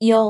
யா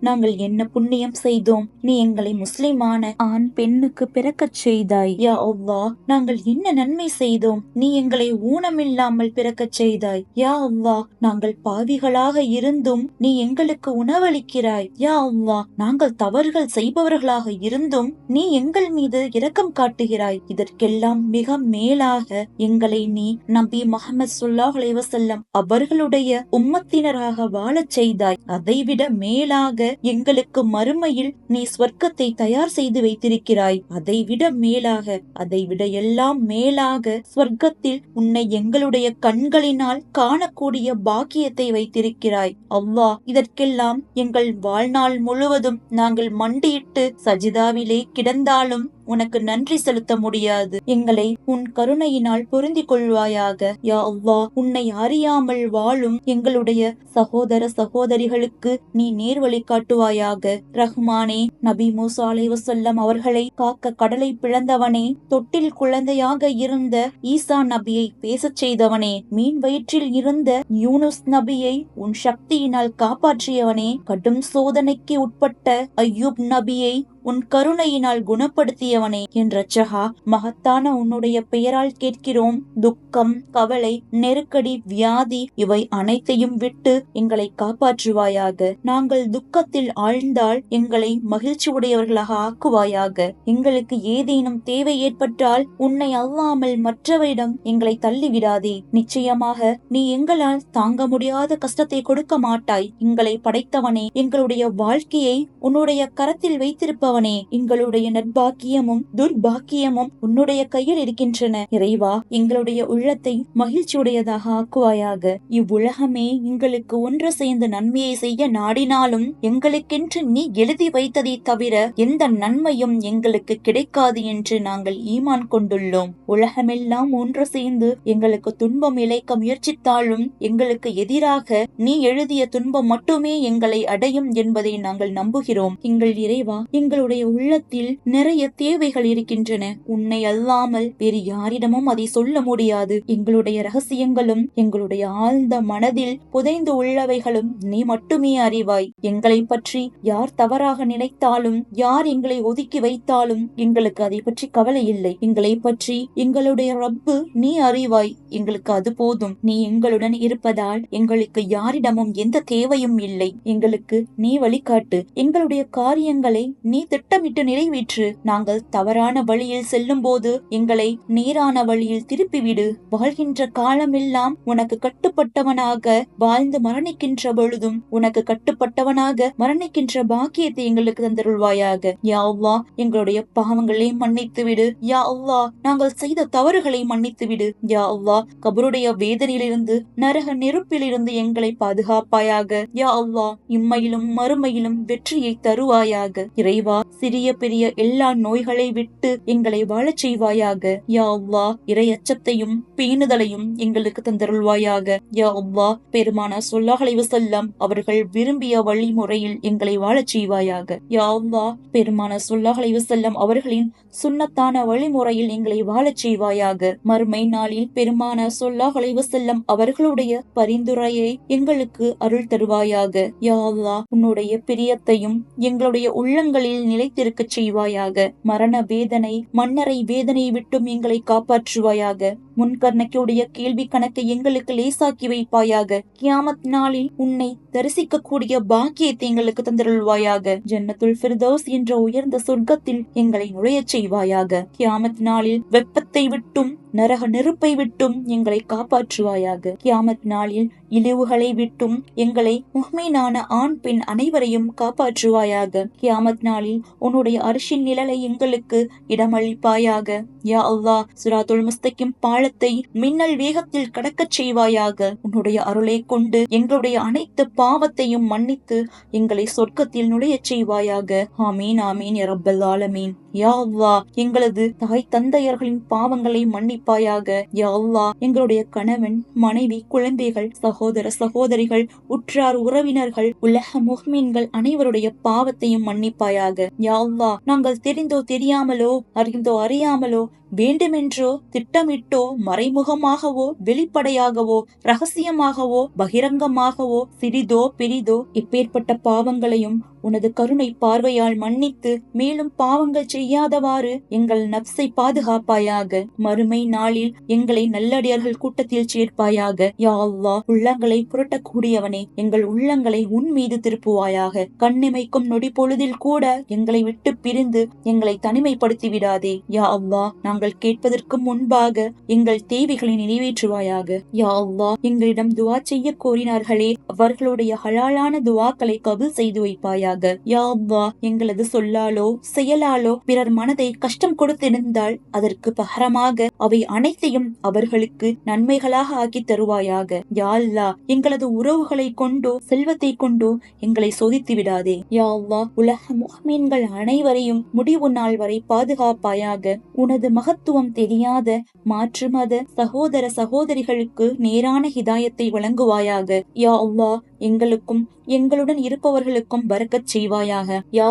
நாங்கள் என்ன புண்ணியம் செய்தோம்? நீ எங்களை முஸ்லிமான ஆண் பெண்ணுக்கு பிறக்கச் செய்தாய். யா அவ்வா நாங்கள் என்ன நன்மை செய்தோம்? நீ எங்களை ஊனமில்லாமல் பிறக்கச் செய்தாய். யா அவ்வா நாங்கள் பாவிகளாக இருந்தும் நீ எங்களுக்கு உணவளிக்கிறாய். யா அவ்வா நாங்கள் தவறுகள் செய்பவர்களாக இருந்தும் நீ எங்கள் மீது இரக்கம் காட்டுகிறாய். இதற்கெல்லாம் மிக மேலாக எங்களை நீ நபி முகமது சுல்லாஹ் அலைவசல்லம் அவர்களுடைய உம்மத்தினராக வாழச் செய்தாய். அதைவிட மேலாக எங்களுக்கு மறுமையில் நீ ஸ்வர்க்கத்தை தயார் செய்து வைத்திருக்கிறாய். அதை விட மேலாக அதை விட எல்லாம் மேலாக ஸ்வர்க்கத்தில் உன்னை எங்களுடைய கண்களினால் காணக்கூடிய பாக்கியத்தை வைத்திருக்கிறாய். அவ்வா இதற்கெல்லாம் எங்கள் வாழ்நாள் முழுவதும் நாங்கள் மண்டியிட்டு சஜிதாவிலே கிடந்தாலும் உனக்கு நன்றி செலுத்த முடியாது. எங்களை உன் கருணையினால் பொருந்திக் கொள்வாயாக. யா அவ்வா உன்னை அறியாமல் வாழும் எங்களுடைய சகோதர சகோதரிகளுக்கு நீ நேர் வழி காட்டுவாயாக. ரஹ்மானே நபி மூசா அலைவசல்லம் அவர்களை காக்க கடலை பிளந்தவனே தொட்டில் குழந்தையாக இருந்த ஈசா நபியை பேசச் செய்தவனே மீன் வயிற்றில் இருந்த யூனுஸ் நபியை உன் சக்தியினால் காப்பாற்றியவனே கடும் சோதனைக்கு உட்பட்ட ஐயூப் நபியை உன் கருணையினால் குணப்படுத்தியவனே என் ரச்சகா மகத்தான உன்னுடைய பெயரால் கேட்கிறோம். துக்கம் கவலை நெருக்கடி வியாதி இவை அனைத்தையும் விட்டு எங்களை காப்பாற்றுவாயாக. நாங்கள் துக்கத்தில் ஆழ்ந்தால் எங்களை மகிழ்ச்சி உடையவர்களாக ஆக்குவாயாக. எங்களுக்கு ஏதேனும் தேவை ஏற்பட்டால் உன்னை அல்லாமல் மற்றவரிடம் எங்களை தள்ளிவிடாதே. நிச்சயமாக நீ எங்களால் தாங்க முடியாத கஷ்டத்தை கொடுக்க மாட்டாய். எங்களை படைத்தவனே எங்களுடைய வாழ்க்கையை உன்னுடைய கரத்தில் வைத்திருப்ப வைத்திருப்பவனே எங்களுடைய நற்பாக்கியமும் துர்பாக்கியமும் உன்னுடைய கையில் இருக்கின்றன. இறைவா எங்களுடைய உள்ளத்தை மகிழ்ச்சியுடையதாக ஆக்குவாயாக. இவ்வுலகமே எங்களுக்கு ஒன்று சேர்ந்து நன்மையை செய்ய நாடினாலும் எங்களுக்கென்று நீ எழுதி வைத்ததை தவிர எந்த நன்மையும் எங்களுக்கு கிடைக்காது என்று நாங்கள் ஈமான் கொண்டுள்ளோம். உலகமெல்லாம் ஒன்று சேர்ந்து எங்களுக்கு துன்பம் இழைக்க முயற்சித்தாலும் எங்களுக்கு எதிராக நீ எழுதிய துன்பம் மட்டுமே எங்களை அடையும் என்பதை நாங்கள் நம்புகிறோம். எங்கள் இறைவா எங்கள் எங்களுடைய உள்ளத்தில் நிறைய தேவைகள் இருக்கின்றன. உன்னை அல்லாமல் வேறு யாரிடமும் அதை சொல்ல முடியாது. எங்களுடைய ரகசியங்களும் எங்களுடைய ஆழ்ந்த மனதில் புதைந்து உள்ளவைகளும் நீ மட்டுமே அறிவாய். எங்களை பற்றி யார் தவறாக நினைத்தாலும் யார் எங்களை ஒதுக்கி வைத்தாலும் எங்களுக்கு அதை பற்றி கவலை இல்லை. எங்களை பற்றி எங்களுடைய ரப்பு நீ அறிவாய். எங்களுக்கு அது போதும். நீ எங்களுடன் இருப்பதால் எங்களுக்கு யாரிடமும் எந்த தேவையும் இல்லை. எங்களுக்கு நீ வழிகாட்டு. எங்களுடைய காரியங்களை நீ திட்டமிட்டு நிறைவேற்று. நாங்கள் தவறான வழியில் செல்லும் போது எங்களை நேரான வழியில் திருப்பிவிடு. வாழ்கின்ற காலமெல்லாம் உனக்கு கட்டுப்பட்டவனாக வாழ்ந்து மரணிக்கின்ற பொழுதும் உனக்கு கட்டுப்பட்டவனாக மரணிக்கின்ற பாக்கியத்தை எங்களுக்கு தந்தருள்வாயாக. யா அல்லாஹ் எங்களுடைய பாவங்களை மன்னித்து விடு யா அல்லாஹ் நாங்கள் செய்த தவறுகளை மன்னித்து விடு யா அல்லாஹ் கபருடைய வேதனையிலிருந்து நரக நெருப்பிலிருந்து எங்களை பாதுகாப்பாயாக. யா அல்லாஹ் இம்மையிலும் மறுமையிலும் வெற்றியை தருவாயாக. இறைவா சிறிய பெரிய எல்லா நோய்களை விட்டு எங்களை வாழச் செய்வாயாக. யா அல்லாஹ் இறையச்சத்தையும் பேணுதலையும் எங்களுக்கு தந்தருள்வாயாக. யா அல்லாஹ் பெருமான சொல்லாஹலை வசல்லம் அவர்கள் விரும்பிய வழிமுறையில் எங்களை வாழச் செய்வாயாக. யா அல்லாஹ் பெருமான சொல்லாஹலை வசல்லம் அவர்களின் சுண்ணத்தான வழிமுறையில் எங்களை வாழச் செய்வாயாக. மறுமை நாளில் பெருமான சொல்லாஹலை வசல்லம் அவர்களுடைய பரிந்துரையை எங்களுக்கு அருள் தருவாயாக. யா அல்லாஹ் உன்னுடைய பிரியத்தையும் எங்களுடைய உள்ளங்களில் நிலைத்திருக்கச் செய்வாயாக. மரண வேதனை மன்னரை வேதனையை விட்டும் எங்களை காப்பாற்றுவாயாக. முன்கர்ணக்கியுடைய கேள்வி கணக்கை எங்களுக்கு லேசாக்கி வைப்பாயாக. கியாமத் நாளில் உன்னை தரிசிக்கக்கூடிய பாக்கியத்தை எங்களுக்கு தந்திருள்வாயாக. ஜன்னத்துல் ஃபிர்தௌஸ் என்ற உயர்ந்த சொர்க்கத்தில் எங்களை நுழையச் செய்வாயாக. கியாமத் நாளில் வெப்பத்தை விட்டும் நரக நெருப்பை விட்டும் எங்களை காப்பாற்றுவாயாக. கியாமத் நாளில் இழிவுகளை விட்டும் எங்களை முஹ்மீனான ஆண் பெண் அனைவரையும் காப்பாற்றுவாயாக. கியாமத் நாளில் உன்னுடைய அரிசின் நிழலை எங்களுக்கு இடமளிப்பாயாக. யா அல்லா சுராத்துல் முஸ்தகிம் பாலத்தை மின்னல் வேகத்தில் கடக்கச் செய்வாயாக. உன்னுடைய அருளை கொண்டு எங்களுடைய அனைத்து பாவத்தையும் மன்னித்து எங்களை சொர்க்கத்தில் நுழையச் செய்வாயாக. ஆமீன் ஆமீன் யா ஆலமீன். யா அல்லா எங்களது தாய் தந்தையர்களின் பாவங்களை மன்னிப்பாயாக யா அல்லாஹ் எங்களுடைய கணவன் மனைவி குழந்தைகள் சகோதர சகோதரிகள் உற்றார் உறவினர்கள் உலக முஹ்மீன்கள் அனைவருடைய பாவத்தையும் மன்னிப்பாயாக. யா அல்லாஹ் நாங்கள் தெரிந்தோ தெரியாமலோ அறிந்தோ அறியாமலோ வேண்டுமென்றோ திட்டமிட்டோ மறைமுகமாகவோ வெளிப்படையாகவோ ரகசியமாகவோ பகிரங்கமாகவோ சிறிதோ பெரிதோ இப்பேற்பட்ட பாவங்களையும் உனது கருணை பார்வையால் மன்னித்து மேலும் பாவங்கள் செய்யாதவாறு எங்கள் நப்சை பாதுகாப்பாயாக. மறுமை நாளில் எங்களை நல்லடியார்கள் கூட்டத்தில் சேர்ப்பாயாக. யா அல்லா உள்ளங்களை புரட்டக்கூடியவனே எங்கள் உள்ளங்களை உன் மீது திருப்புவாயாக. கண்ணிமைக்கும் நொடி பொழுதில் கூட எங்களை விட்டு பிரிந்து எங்களை தனிமைப்படுத்தி விடாதே யா அல்லா நாங்கள் கேட்பதற்கு முன்பாக எங்கள் தேவைகளை நிறைவேற்றுவாயாக. யா அல்லா எங்களிடம் துவா செய்ய கோரினார்களே அவர்களுடைய ஹலாலான துவாக்களை கபுல் செய்து வைப்பாயாக. யா அல்லா எங்களது சொல்லாலோ செயலாலோ பிறர் மனதை கஷ்டம் கொடுத்திருந்தால் அதற்கு பகரமாக அவை அனைத்தையும் அவர்களுக்கு நன்மைகளாக ஆக்கி தருவாயாக. யா அல்லா எங்களது உறவுகளை கொண்டோ செல்வத்தை கொண்டோ எங்களை சோதித்து விடாதே. யா அல்லா உலக முகமீன்கள் அனைவரையும் முடிவு நாள் வரை பாதுகாப்பாயாக உனது மகத்துவம் தெரியாத மாற்று மத சகோதர சகோதரிகளுக்கு நேரான ஹிதாயத்தை வழங்குவாயாக. யா அல்லா எங்களுக்கும் எங்களுடன் இருப்பவர்களுக்கும் பறக்கச் செய்வாயாக. யா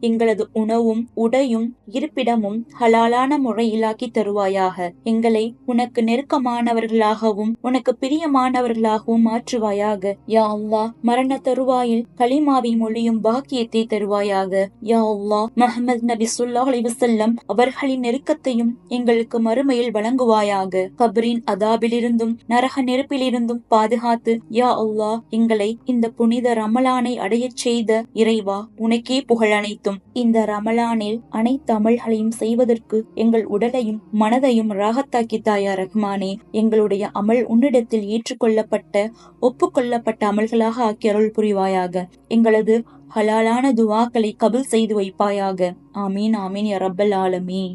எங்களது உணவும் உடையும் இருப்பிடமும் ஹலாலான முறையிலாக்கி தருவாயாக. எங்களை உனக்கு நெருக்கமானவர்களாகவும் உனக்கு பிரியமானவர்களாகவும் மாற்றுவாயாக. யா அல்லா மரண தருவாயில் களிமாவை மொழியும் பாக்கியத்தை தருவாயாக. யா அல்லா முஹம்மது நபி சுல்லாஹ் அலைஹி அவர்களின் நெருக்கத்தையும் எங்களுக்கு மறுமையில் வழங்குவாயாக. கபரின் அதாபிலிருந்தும் நரக நெருப்பிலிருந்தும் பாதுகாத்து யா அல்லாஹ் எங்களை எங்களை இந்த புனித ரமலானை அடையச் செய்த இறைவா உனக்கே புகழ் அனைத்தும். இந்த ரமலானில் அனைத்து அமல்களையும் செய்வதற்கு எங்கள் உடலையும் மனதையும் ராகத்தாக்கி தாயா ரஹ்மானே எங்களுடைய அமல் உன்னிடத்தில் ஏற்றுக்கொள்ளப்பட்ட ஒப்புக்கொள்ளப்பட்ட அமல்களாக ஆக்கி அருள் புரிவாயாக. எங்களது ஹலாலான துவாக்களை கபில் செய்து வைப்பாயாக. ஆமீன் ஆமீன் யா ரப்பல் ஆலமீன்.